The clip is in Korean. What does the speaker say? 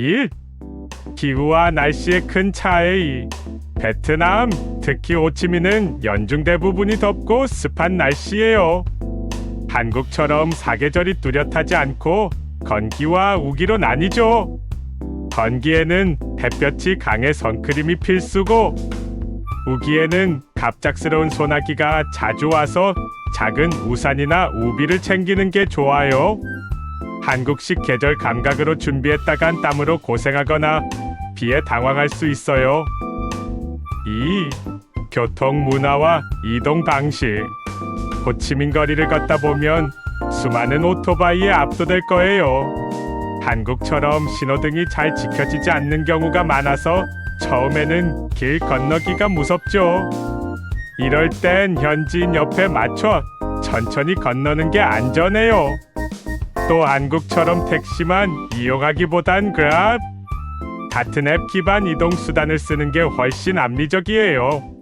1. 기후와 날씨의 큰 차이. 베트남, 특히 호치민은 연중 대부분이 덥고 습한 날씨예요. 한국처럼 사계절이 뚜렷하지 않고 건기와 우기로 나뉘죠. 건기에는 햇볕이 강해 선크림이 필수고 우기에는 갑작스러운 소나기가 자주 와서 작은 우산이나 우비를 챙기는 게 좋아요. 한국식 계절 감각으로 준비했다간 땀으로 고생하거나 비에 당황할 수 있어요. 2. 교통 문화와 이동 방식. 호치민 거리를 걷다 보면 수많은 오토바이에 압도될 거예요. 한국처럼 신호등이 잘 지켜지지 않는 경우가 많아서 처음에는 길 건너기가 무섭죠. 이럴 땐 현지인 옆에 맞춰 천천히 건너는 게 안전해요. 또 한국처럼 택시만 이용하기보단 그랩 같은 앱 기반 이동 수단을 쓰는 게 훨씬 합리적이에요.